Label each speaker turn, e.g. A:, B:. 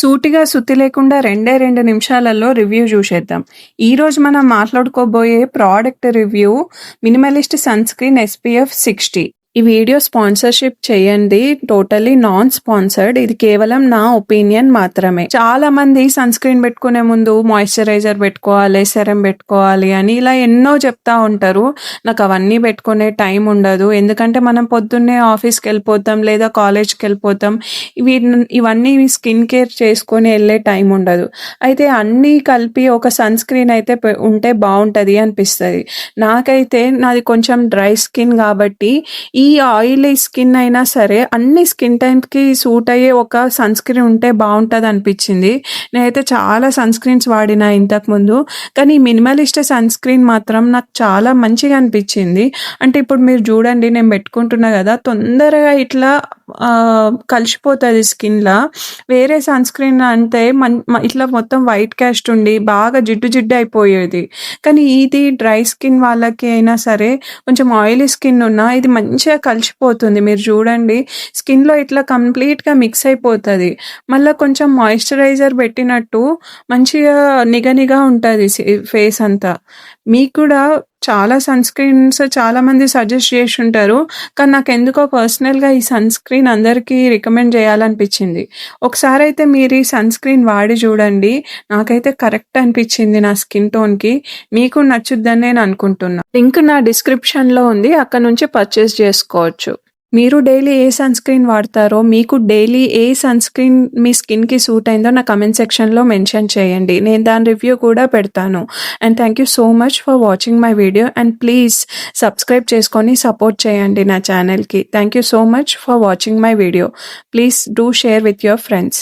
A: సూటిగా సుత్తి లేకుండా రెండే రెండు నిమిషాలలో రివ్యూ చూసేద్దాం. ఈరోజు మనం మాట్లాడుకోబోయే product review minimalist sunscreen SPF sixty ఈ వీడియో స్పాన్సర్షిప్ చేయండి. టోటలీ నాన్ స్పాన్సర్డ్ ఇది కేవలం నా ఒపీనియన్ మాత్రమే. చాలా మంది సన్ స్క్రీన్ పెట్టుకునే ముందు మాయిశ్చరైజర్ పెట్టుకోవాలి సెరం పెట్టుకోవాలి అని ఇలా ఎన్నో చెప్తా ఉంటారు. నాకు అవన్నీ పెట్టుకునే టైం ఉండదు. ఎందుకంటే మనం పొద్దున్నే ఆఫీస్కి వెళ్ళిపోతాం లేదా కాలేజ్కి వెళ్ళిపోతాం ఇవి ఇవన్నీ స్కిన్ కేర్ చేసుకొని వెళ్ళే టైం ఉండదు. అయితే అన్నీ కలిపి ఒక సన్ స్క్రీన్ అయితే ఉంటే బాగుంటుంది అనిపిస్తుంది. నాకైతే నాది కొంచెం డ్రై స్కిన్ కాబట్టి ఈ ఆయిలీ స్కిన్ అయినా సరే అన్ని స్కిన్ టైప్కి సూట్ అయ్యే ఒక సన్ స్క్రీన్ ఉంటే బాగుంటుంది అనిపించింది. నేనైతే చాలా సన్ స్క్రీన్స్ వాడిన ఇంతకుముందు కానీ మినిమలిస్ట్ సన్ స్క్రీన్ మాత్రం నాకు చాలా మంచిగా అనిపించింది. అంటే ఇప్పుడు మీరు చూడండి నేను పెట్టుకుంటున్నా కదా తొందరగా ఇట్లా కలిసిపోతుంది స్కిన్లో. వేరే సన్ స్క్రీన్ అంటే మన్ ఇట్లా మొత్తం వైట్ క్యాస్ట్ ఉండి బాగా జిడ్డు జిడ్డు అయిపోయేది. కానీ ఇది డ్రై స్కిన్ వాళ్ళకి అయినా సరే కొంచెం ఆయిలీ స్కిన్ ఉన్నా ఇది మంచిగా కలిసిపోతుంది. మీరు చూడండి స్కిన్లో ఇట్లా కంప్లీట్గా మిక్స్ అయిపోతుంది. మళ్ళీ కొంచెం మాయిశ్చరైజర్ పెట్టినట్టు మంచిగా నిగనిగా ఉంటుంది ఫేస్ అంతా. మీకు కూడా చాలా సన్ స్క్రీన్స్ చాలా మంది సజెస్ట్ చేసి ఉంటారు కానీ నాకు ఎందుకో పర్సనల్గా ఈ సన్ స్క్రీన్ అందరికీ రికమెండ్ చేయాలనిపించింది. ఒకసారి అయితే మీరు ఈ సన్ స్క్రీన్ వాడి చూడండి. నాకైతే కరెక్ట్ అనిపించింది నా స్కిన్ టోన్కి మీకు నచ్చుద్దని నేను అనుకుంటున్నా. లింక్ నా డిస్క్రిప్షన్లో ఉంది. అక్కడ నుంచి పర్చేస్ చేసుకోవచ్చు. మీరు డైలీ ఏ సన్ స్క్రీన్ వాడతారో మీకు డైలీ ఏ సన్ స్క్రీన్ మీ స్కిన్కి సూట్ అయిందో నా కమెంట్ సెక్షన్లో మెన్షన్ చేయండి. నేను దాని రివ్యూ కూడా పెడతాను. And thank you so much for watching my video and please subscribe చేసుకొని సపోర్ట్ చేయండి నా ఛానల్కి thank you so much for watching my video please do share with your friends